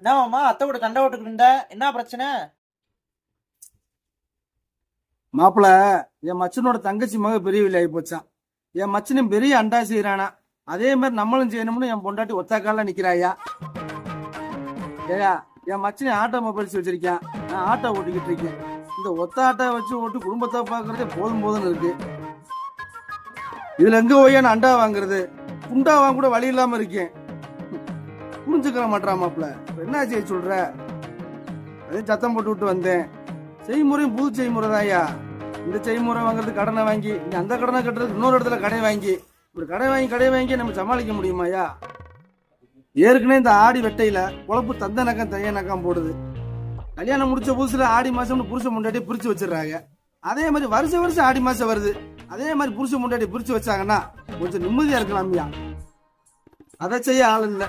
என்னவாம்மா அத்தை கூட கண்ட ஓட்டுக்கிட்டு இருந்த? என்ன பிரச்சனை? மாப்பிள என் மச்சனோட தங்கச்சி மக பெரிய விலையாகி போச்சான் என் மச்சனும் பெரிய அண்டா செய்யறானா அதே மாதிரி நம்மளும் செய்யணும்னு என் பொண்டாட்டி ஒத்தாக்கால நிக்கிறாயா? ஏயா என் மச்சனை ஆட்டோமொபைல்ஸ் வச்சிருக்கேன். நான் ஆட்டோ ஓட்டிக்கிட்டு இருக்கேன். இந்த ஒத்த ஆட்டோ வச்சு ஓட்டு குடும்பத்தை பாக்குறதே போதும் போதும்னு இருக்கு. இதுல எங்க போய் நான் அண்டா வாங்குறது? குண்டா வாங்க கூட வழி இல்லாம இருக்கேன். புரிஞ்சுக்கிற மாட்டான் மாப்பிள என்ன செய்ய சொல்ற? அதே சத்தம் போட்டு விட்டு வந்தேன். செய்முறையும் புது செய்முறை தான்யா இந்த செய்முறை வாங்குறது கடனை வாங்கி இந்த அந்த கடனை கட்டுறதுக்கு இன்னொரு இடத்துல கடை வாங்கி இப்படி கடை வாங்கி கடை வாங்கி நம்ம சமாளிக்க முடியுமாயா ஏற்கனவே இந்த ஆடி வெட்டையில குழப்பு தந்த நக்கம் தைய நக்கம் போடுது. கல்யாணம் முடிச்ச புதுசுல ஆடி மாசம்னு புருஷன் முன்னாடி பிரிச்சு வச்சிடுறாங்க. அதே மாதிரி வருஷம் வருஷம் ஆடி மாசம் வருது. அதே மாதிரி புருஷன் முன்னாடி பிரிச்சு வச்சாங்கன்னா கொஞ்சம் நிம்மதியா இருக்கலாம்யா அதை செய்ய ஆள் இல்லை.